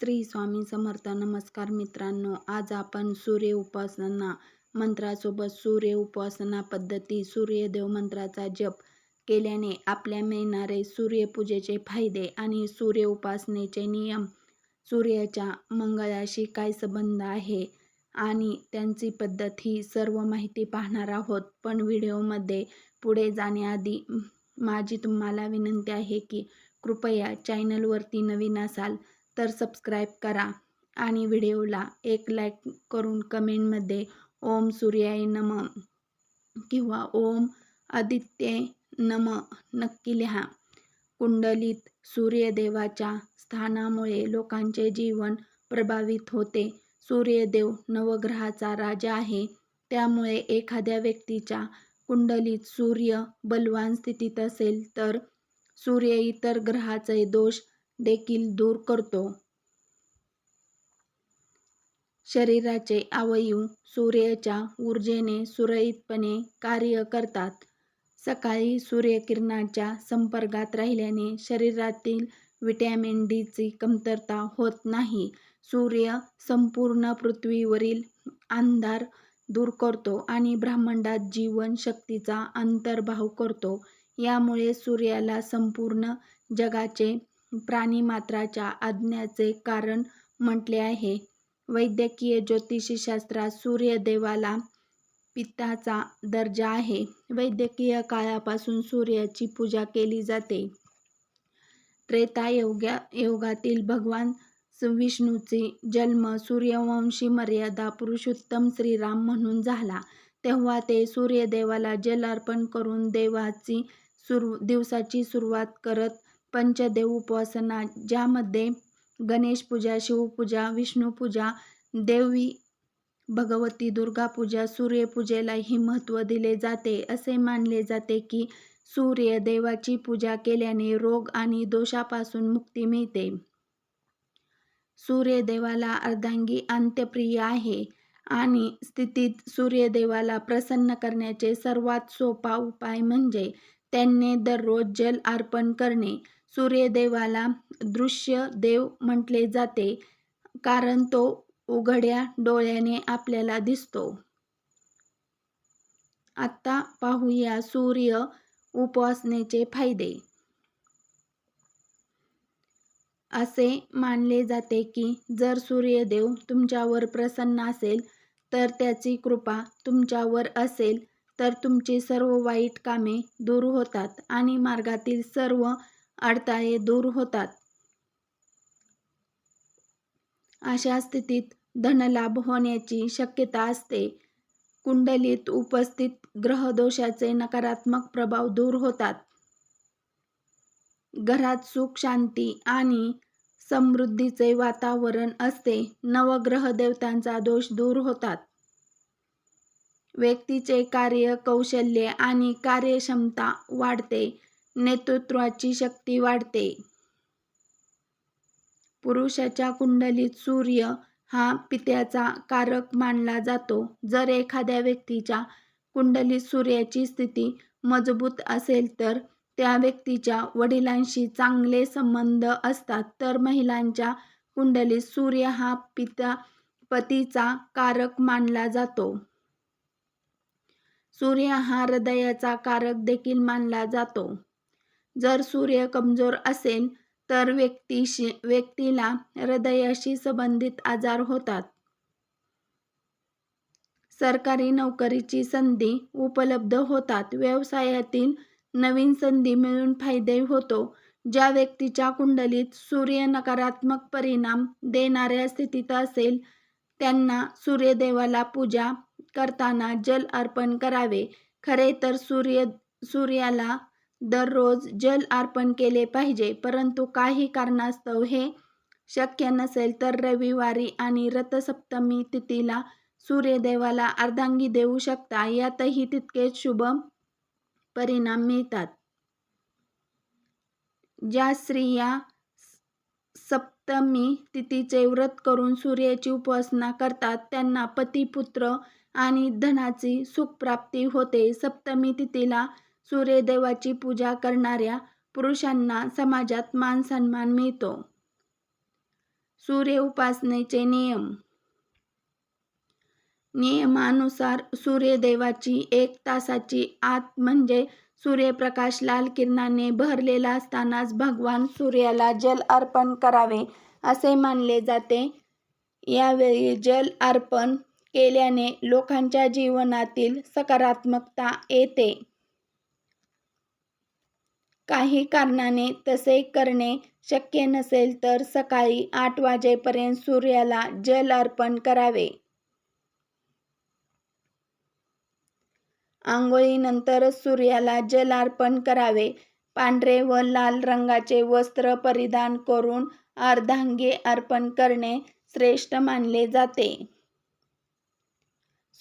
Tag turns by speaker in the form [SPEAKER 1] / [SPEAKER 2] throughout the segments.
[SPEAKER 1] श्री स्वामी समर्थ. नमस्कार मित्रांनो आज आपण सूर्य उपासना मंत्रासोबत सूर्य उपासना पद्धती सूर्यदेव मंत्राचा जप केल्याने आपल्या मिळणारे सूर्यपूजेचे फायदे आणि सूर्य उपासनेचे नियम सूर्याच्या मंगळाशी काय संबंध आहे आणि त्यांची पद्धत ही सर्व माहिती पाहणार आहोत. पण व्हिडिओमध्ये पुढे जाण्याआधी माझी तुम्हाला विनंती आहे की कृपया चॅनलवरती नवीन असाल तर सबस्क्राईब करा आणि व्हिडिओला एक लाईक करून कमेंटमध्ये ओम सूर्याय नम किंवा ओम आदित्य नम नक्की लिहा. कुंडलीत सूर्यदेवाच्या स्थानामुळे लोकांचे जीवन प्रभावित होते. सूर्यदेव नवग्रहाचा राजा आहे. त्यामुळे एखाद्या व्यक्तीच्या कुंडलीत सूर्य बलवान स्थितीत असेल तर सूर्य इतर ग्रहाचे दोष देखील दूर करतो. शरीराचे अवयव सूर्याच्या ऊर्जेने सुरळीतपणे कार्य करतात. सकाळी सूर्यकिरणाच्या संपर्कात राहिल्याने शरीरातील व्हिटॅमिन डीची कमतरता होत नाही. सूर्य संपूर्ण पृथ्वीवरील अंधार दूर करतो आणि ब्रह्मांडात जीवन शक्तीचा अंतर्भाव करतो. यामुळे सूर्याला संपूर्ण जगाचे प्राणिमात्राच्या आज्ञाचे कारण म्हटले आहे. वैद्यकीय ज्योतिषशास्त्रात सूर्यदेवाला पित्ताचा दर्जा आहे. वैद्यकीय काळापासून सूर्याची पूजा केली जाते. त्रेतायुगा युगातील भगवान विष्णूचे जन्म सूर्यवंशी मर्यादा पुरुषोत्तम श्रीराम म्हणून झाला. तेव्हा ते सूर्यदेवाला जल अर्पण करून देवाची सुरू दिवसाची सुरुवात करत पंचदेव उपासना ज्यामध्ये गणेशपूजा शिवपूजा विष्णुपूजा देवी भगवती दुर्गापूजा सूर्यपूजेलाही महत्त्व दिले जाते. असे मानले जाते की सूर्य देवाची पूजा केल्याने रोग आणि दोषापासून मुक्ती मिळते. सूर्यदेवाला अर्धांगी अंत्यप्रिय आहे आणि स्थितीत सूर्यदेवाला प्रसन्न करण्याचे सर्वात सोपा उपाय म्हणजे त्यांनी दररोज जल अर्पण करणे. सूर्यदेवाला दृश्य देव म्हटले जाते कारण तो उघड्या डोळ्याने आपल्याला दिसतो. आता पाहूया सूर्य उपासनेचे फायदे. असे मानले जाते की जर सूर्यदेव तुमच्यावर प्रसन्न असेल तर त्याची कृपा तुमच्यावर असेल तर तुमची सर्व वाईट कामे दूर होतात आणि मार्गातील सर्व अडथळे दूर होतात. अशा स्थितीत धनलाभ होण्याची शक्यता असते. कुंडलीत उपस्थित ग्रहदोषाचे नकारात्मक प्रभाव दूर होतात. घरात सुख शांती आणि समृद्धीचे वातावरण असते. नवग्रह देवतांचा दोष दूर होतात. व्यक्तीचे कार्य कौशल्य आणि कार्यक्षमता वाढते. नेतृत्वाची शक्ती वाढते. पुरुषाच्या कुंडलीत सूर्य हा पित्याचा कारक मानला जातो. जर एखाद्या व्यक्तीच्या कुंडलीत सूर्याची स्थिती मजबूत असेल तर त्या व्यक्तीच्या वडिलांशी चांगले संबंध असतात. तर महिलांच्या कुंडलीत सूर्य हा पिता पतीचा कारक मानला जातो. सूर्य हा हृदयाचा कारक देखील मानला जातो. जर सूर्य कमजोर असेल तर व्यक्तीशी व्यक्तीला हृदयाशी संबंधित आजार होतात. सरकारी नोकरीची संधी उपलब्ध होतात. व्यवसायातील नवीन संधी मिळून फायदे होतो ज्या व्यक्तीच्या कुंडलीत सूर्य नकारात्मक परिणाम देणाऱ्या स्थितीत असेल त्यांना सूर्यदेवाला पूजा करताना जल अर्पण करावे. खरे तर सूर्य सूर्याला दररोज जल अर्पण केले पाहिजे परंतु काही कारणास्तव हे शक्य नसेल तर रविवारी आणि रथसप्तमी तिथीला सूर्यदेवाला अर्धांगी देऊ शकता. यातही तितकेच शुभ परिणाम मिळतात. ज्या स्त्रिया सप्तमी तिथीचे व्रत करून सूर्याची उपासना करतात त्यांना पती पुत्र आणि धनाची सुखप्राप्ती होते. सप्तमी तिथीला सूर्यदेवाची पूजा करणाऱ्या पुरुषांना समाजात मान सन्मान मिळतो सूर्य उपासनेचे नियम नियमानुसार सूर्यदेवाची एक तासाची आत म्हणजे सूर्यप्रकाश लाल किरणाने भरलेला असतानाच भगवान सूर्याला जल अर्पण करावे असे मानले जाते. यावेळी जल अर्पण केल्याने लोकांच्या जीवनातील सकारात्मकता येते. काही कारणाने तसे करणे शक्य नसेल तर सकाळी आठ वाजेपर्यंत सूर्याला जल अर्पण करावे. आंघोळीनंतरच सूर्याला जल अर्पण करावे. पांढरे व लाल रंगाचे वस्त्र परिधान करून अर्धांगे अर्पण करणे श्रेष्ठ मानले जाते.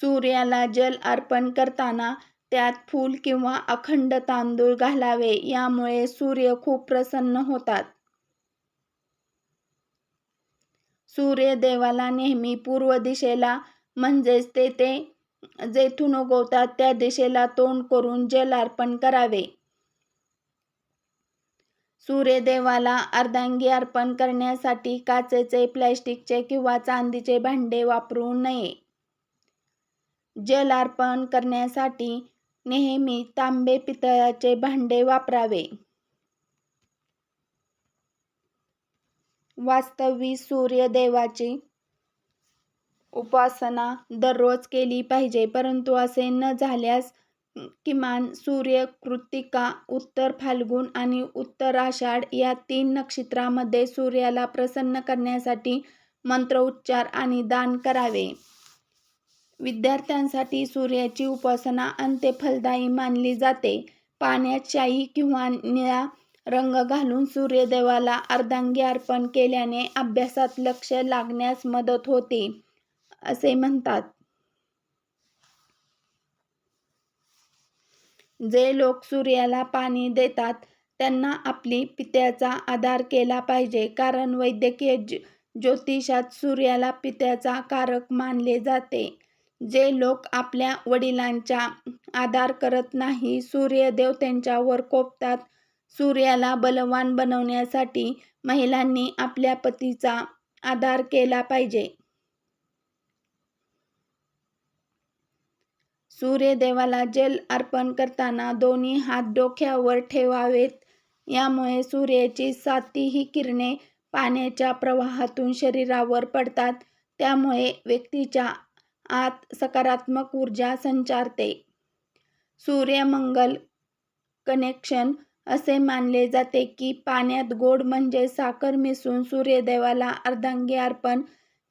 [SPEAKER 1] सूर्याला जल अर्पण करताना त्यात फूल किंवा अखंड तांदूळ घालावे यामुळे सूर्य खूप प्रसन्न होतात. सूर्यदेवाला नेहमी पूर्व दिशेला म्हणजेच ते जेथून उगवतात त्या दिशेला तोंड करून जल अर्पण करावे. सूर्यदेवाला अर्धांगी अर्पण करण्यासाठी काचेचे, प्लॅस्टिकचे किंवा चांदीचे भांडे वापरू नये. जल अर्पण करण्यासाठी नेहमी तांबे पितळाचे भांडे वापरावे. वास्तविक सूर्यदेवाची उपासना दररोज केली पाहिजे परंतु असे न झाल्यास किमान सूर्य कृतिका उत्तर फाल्गुन आणि उत्तराषाढ या तीन नक्षत्रांमध्ये सूर्याला प्रसन्न करण्यासाठी मंत्रोच्चार आणि दान करावे. विद्यार्थ्यांसाठी सूर्याची उपासना अंते फलदायी मानली जाते. पाण्यात शाई किंवा निळा रंग घालून सूर्यदेवाला अर्धांगी अर्पण केल्याने अभ्यासात लक्ष लागण्यास मदत होते असे म्हणतात. जे लोक सूर्याला पाणी देतात त्यांना आपली पित्याचा आधार केला पाहिजे कारण वैद्यकीय ज्योतिषात सूर्याला पित्याचा कारक मानले जाते. जे लोक आपल्या वडिलांचा आदर करत नाही सूर्यदेव त्यांच्यावर कोपतात. सूर्याला बलवान बनवण्यासाठी महिलांनी आपल्या पतीचा आदर केला पाहिजे. सूर्यदेवाला जल अर्पण करताना दोन्ही हात डोक्यावर ठेवावेत. यामुळे सूर्याची सातीही किरणे पाण्याच्या प्रवाहातून शरीरावर पडतात. त्यामुळे व्यक्तीच्या आत सकारात्मक ऊर्जा संचारते. सूर्यमंगल कनेक्शन असे मानले जाते की पाण्यात गोड म्हणजे साखर मिसळून सूर्यदेवाला अर्धांगी अर्पण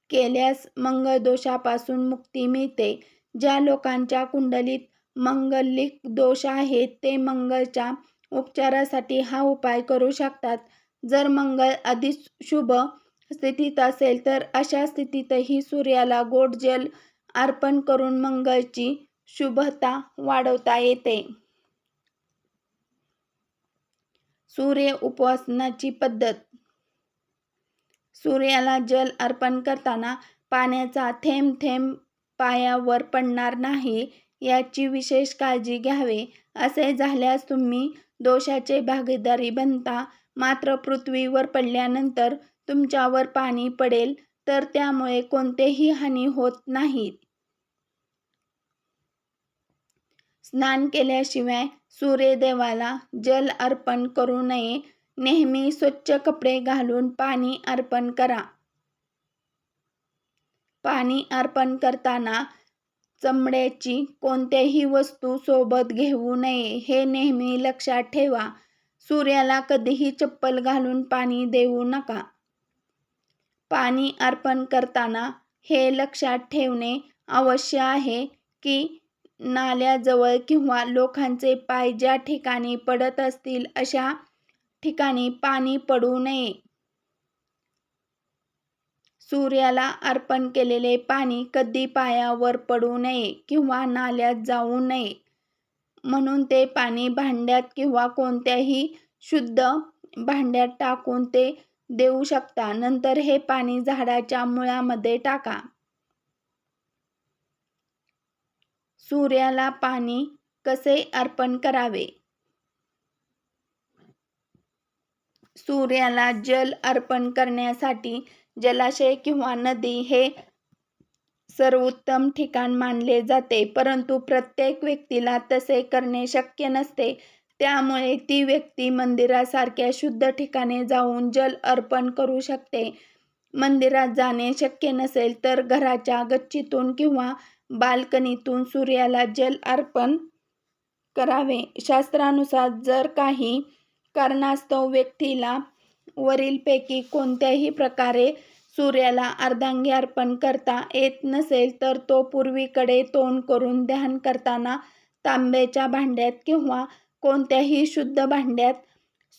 [SPEAKER 1] केल्यास मंगळदोषापासून मुक्ती मिळते. ज्या लोकांच्या कुंडलीत मंगलिक दोष आहेत ते मंगलच्या उपचारासाठी हा उपाय करू शकतात. जर मंगळ अधिक शुभ स्थितीत असेल तर अशा स्थितीतही सूर्याला गोड जल अर्पण करून मंगळची शुभता वाढवता येते. सूर्य उपवासनाची पद्धत सूर्याला जल अर्पण करताना पाण्याचा थेंब थेंब पायावर पडणार नाही याची विशेष काळजी घ्यावी. असे झाल्यास तुम्ही दोषाचे भागीदारी बनता. मात्र पृथ्वीवर पडल्यानंतर तुमच्यावर पाणी पडेल तर त्यामुळे कोणतेही हानी होत नाही. स्नान केल्याशिवाय सूर्यदेवाला जल अर्पण करू नये. नेहमी स्वच्छ कपडे घालून पाणी अर्पण करा. पाणी अर्पण करताना चमड्याची कोणत्याही वस्तू सोबत घेऊ नये हे नेहमी लक्षात ठेवा. सूर्याला कधीही चप्पल घालून पाणी देऊ नका. पाणी अर्पण करताना हे लक्षात ठेवणे आवश्यक आहे की नाल्याजवळ किंवा लोकांचे पाय ज्या ठिकाणी पडत असतील अशा ठिकाणी पाणी पडू नये. सूर्याला अर्पण केलेले पाणी कधी पायावर पडू नये किंवा नाल्यात जाऊ नये. म्हणून ते पाणी भांड्यात किंवा कोणत्याही शुद्ध भांड्यात टाकून ते देऊ शकता. नंतर हे पाणी झाडाच्या मुळामध्ये टाका. सूर्याला पाणी कसे अर्पण करावे? सूर्याला जल अर्पण करण्यासाठी जलाशय किंवा नदी हे सर्वोत्तम ठिकाण मानले जाते परंतु प्रत्येक व्यक्तीला तसे करणे शक्य नसते त्यामुळे ती व्यक्ती मंदिरासारख्या शुद्ध ठिकाणी जाऊन जल अर्पण करू शकते मंदिरात जाणे शक्य नसेल तर घराच्या गच्चीतून किंवा बाल्कनीतून सूर्याला जल अर्पण करावे. शास्त्रानुसार जर काही कारणास्तव व्यक्तीला वरीलपैकी कोणत्याही प्रकारे सूर्याला अर्धांगी अर्पण करता येत नसेल तर तो पूर्वीकडे तोंड करून ध्यान करताना तांब्याच्या भांड्यात किंवा कोणत्याही शुद्ध भांड्यात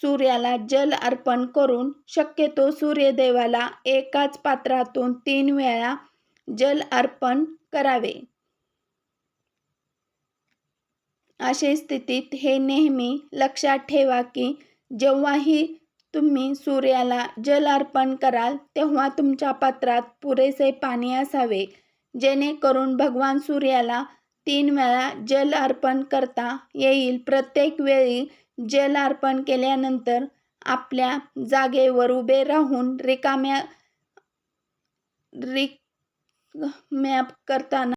[SPEAKER 1] सूर्याला जल अर्पण करून शक्यतो सूर्यदेवाला एकाच पात्रातून तीन वेळा जल अर्पण करावे. अशा स्थितीत हे नेहमी लक्षात ठेवा की जेव्हाही तुम्ही सूर्याला जल अर्पण कराल तेव्हा तुमच्या पात्रात पुरेसे पाणी असावे. जेणेकरून भगवान सूर्याला तीन वेळा जल अर्पण करता येईल. प्रत्येक वेळी जल अर्पण केल्यानंतर आपल्या जागेवर उभे राहून रिकाम्या रिकाम्या करताना